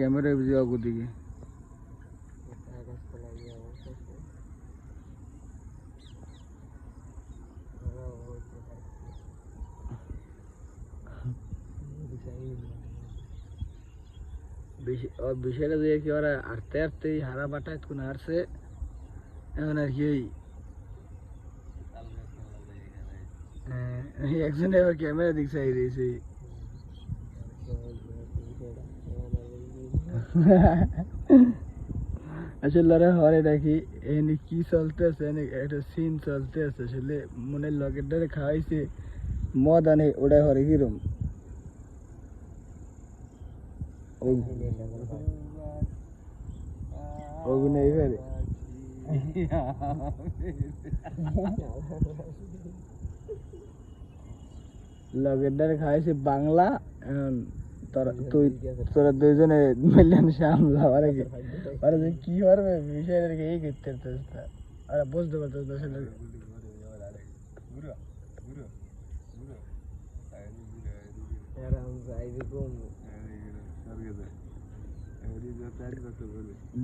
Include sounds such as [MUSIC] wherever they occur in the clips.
Camera যাওয়া দিকে বিষয়টা যে কি ওরা আটতে আটতে হারা বাটা কোন হারছে এখন আর কি ওই হ্যাঁ, একজন এবার ক্যামেরা দিক চাই দিয়েছে [LAUGHS] আসলে ওরা হরে দেখি এনে কি চলতেছে এনে একটা সিন চলতেছে আসলে মনে লগের ধরে খাওয়াইছে, মদ আনে, ওটা হরে কিরম? লগের দ্বারা খাইছে বাংলা তোরা তুই তোরা দুইজনে মিলিয়ন সামলা ওরা কি যে কি করবে বিষয়টা এই করতে পারতেছ না। ওরা বুঝতে পারতেছ না আসলে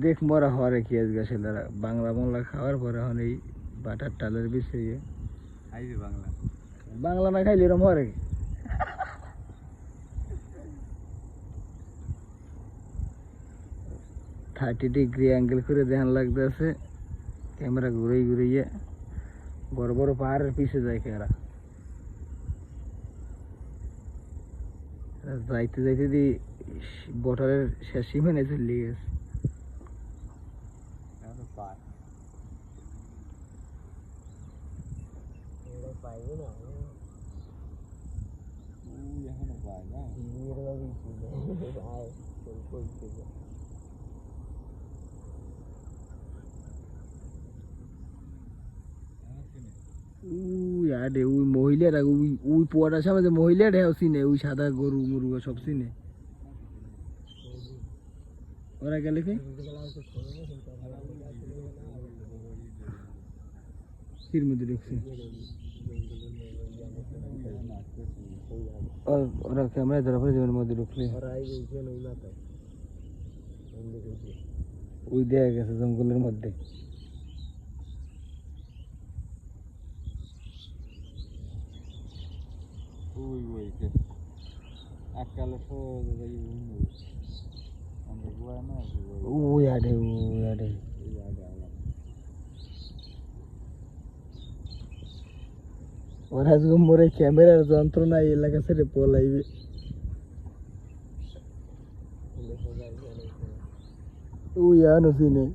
দেখ মরা হরে কি আজকে ওরা বাংলা বাংলা খাওয়ার পরে এখন এই বাটার টালের বিষয়ে বাংলা। বাংলা না খাইলে এরম হরে কি থার্টি ডিগ্রি অ্যাঙ্গেল করে ধ্যান লাগতেছে। ক্যামেরা ঘুরে ঘুরিয়ে বড় বড় পাহাড়ের পিছে যায় এরা যাইতে যাইতে দি বটারের শেষ সীমানে চলে গেছে। এখনও পায় না। [LAUGHS] আরে ওই মহিলারা ওই ওই পোয়াটার সামনে যে মহিলারা চিনে, ওই সাদা গরু মরু সব চিনে। ওরা গেলে কি? ওরা মধ্যে ঢুকলে। ওই গেছে জঙ্গলের মধ্যে। ওই ওই কে আকালে সো যাই উনি আমরা গোয়া না ওই আরে ওই এই আগে আলাম ওরা আজকে মরে ক্যামেরার যন্ত্রণা এলাকা ছেড়ে পলাইবে। ওই আনো চিনে